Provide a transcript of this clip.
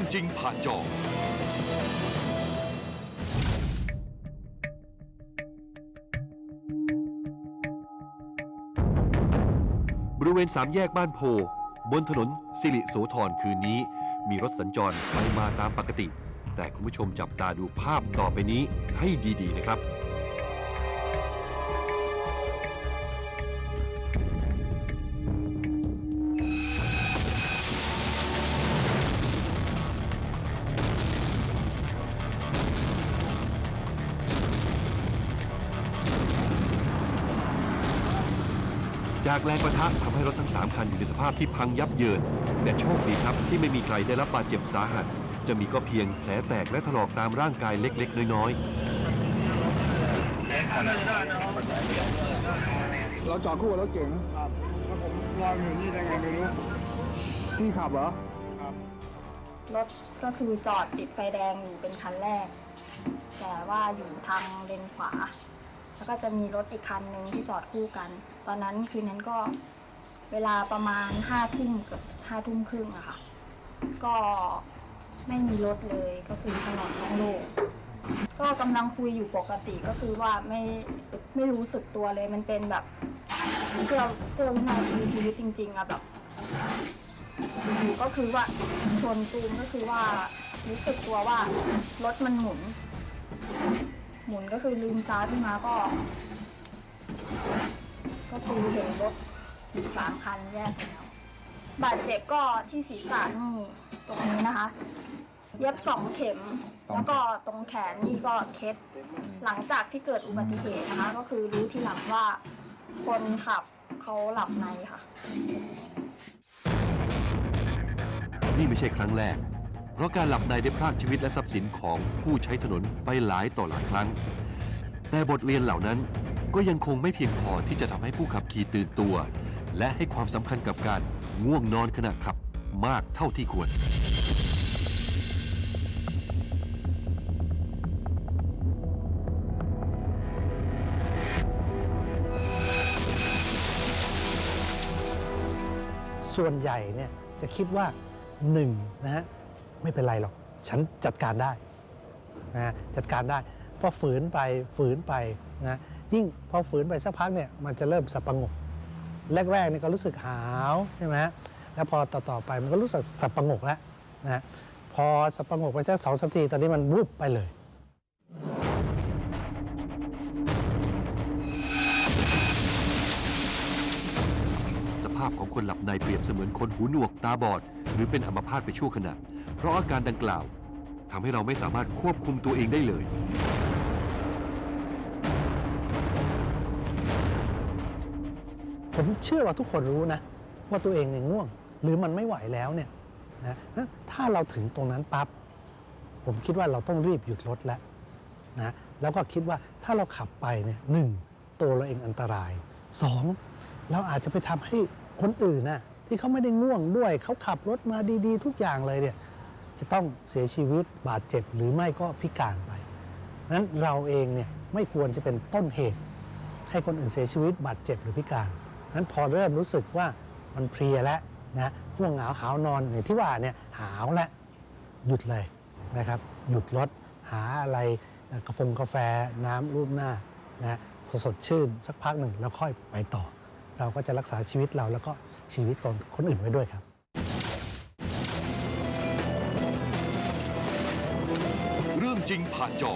รื่องจริงผ่านจอบริเวณสามแยกบ้านโพ บนถนนสิริโสธรคืนนี้ มีรถสัญจรไปมาตามปกติ แต่คุณผู้ชมจับตาดูภาพต่อไปนี้ให้ดี ๆ นะครับ จากแรงประทะทำให้รถทั้ง 3 คันอยู่ในสภาพที่พังยับเยิน แต่โชคดีครับที่ไม่มีใครได้รับบาดเจ็บสาหัส จะมีก็เพียงแผลแตกและถลอกตามร่างกายเล็ก ๆ น้อยเราจอดคู่กับรถเก๋งครับแล้วผมลอยอยู่นี่ได้ไงไม่รู้พี่ขับเหรอรถก็คือจอดติดไฟแดงอยู่เป็นคันแรก แต่ว่าอยู่ทางเลนขวา แล้วก็จะมีรถอีกคันหนึ่งที่จอดคู่กัน ตอนนั้นคืนนั้นก็เวลาประมาณห้าทุ่มเกือบห้าทุ่มครึ่งอะค่ะ ก็ไม่มีรถเลยก็คือถนนท้องโล่งก็กำลังคุยอยู่ปกติก็คือว่าไม่ไม่รู้สึกตัวเลยมันเป็นแบบเชื่อเชื่อวินาทีชีวิตจริง ๆอะแบบอยู่ๆก็คือว่าชนตูมก็คือว่ารู้สึกตัวว่ารถมันหมุน หมุนก็คือลืมตาขึ้นมาก็ ก็คือเห็นรถอยู่สามคันแยกกันแล้วบาดเจ็บก็ที่ศีรษะนี่ตรงนี้นะคะ เย็บสองเข็ม แล้วก็ตรงแขนนี่ก็เคล็ดหลังจากที่เกิดอุบัติเหตุนะคะ ก็คือรู้ทีหลังว่าคนขับเขาหลับในค่ะๆนี่ไม่ใช่ครั้งแรกเพ ราะการหลับในได้พรากชีวิตและทรัพย์สินของผู้ใช้ถนนไปหลายต่อหลายครั้ง แต่บทเรียนเหล่านั้นก็ยังคงไม่เพียงพอที่จะทำให้ผู้ขับขี่ตื่นตัว และให้ความสำคัญกับการง่วงนอนขณะขับมากเท่าที่ควร ส่วนใหญ่เนี่ยจะคิดว่าหนึ่งนะฮะ ไม่เป็นไรหรอก ฉันจัดการได้นะจัดการได้พอฝืนไปฝืนไปนะยิ่งพอฝืนไปสักพักเนี่ยมันจะเริ่มสับประงกแรกๆเนี่ยก็รู้สึกหาวใช่ไหมแล้วพอต่อๆไปมันก็รู้สึกสับประงกแล้วนะพอสับประงกไปสักสองสามทีตอนนี้มันวุบไปเลยาพของคนหลับในเปรียบเสมือนคนหูหนวกตาบอด หรือเป็นอัมพาตไปชั่วขณะ เพราะอาการดังกล่าวทำให้เราไม่สามารถควบคุมตัวเองได้เลย ผมเชื่อว่าทุกคนรู้นะ ว่าตัวเองเนี่ยง่วง หรือมันไม่ไหวแล้วเนี่ยนะถ้าเราถึงตรงนั้นปั๊บผมคิดว่าเราต้องรีบหยุดรถแล้วนะแล้วก็คิดว่าถ้าเราขับไปเนี่ยหนึ่งตัวเราเองอันตรายสองเราอาจจะไปทำให้ คนอื่นน่ะที่เขาไม่ได้ง่วงด้วย เขาขับรถมาดีๆ ทุกอย่างเลยเนี่ยจะต้องเสียชีวิตบาดเจ็บหรือไม่ก็พิการไปนั้นเราเองเนี่ยไม่ควรจะเป็นต้นเหตุ ให้คนอื่นเสียชีวิตบาดเจ็บหรือพิการนั้นพอเริ่มรู้สึกว่ามันเพลียแล้วนะห่วงเหงาหาวนอนอย่างที่ว่าเนี่ยหาวแล้วหยุดเลยนะครับ หยุดรถหาอะไรเอ่อกาแฟกาแฟน้ำรูปหน้านะพอสดชื่นสักพักหนึ่งแล้วค่อยไปต่อ เราก็จะรักษาชีวิตเราแล้วก็ชีวิตของคนอื่นไว้ด้วยครับเรื่องจริงผ่านจอ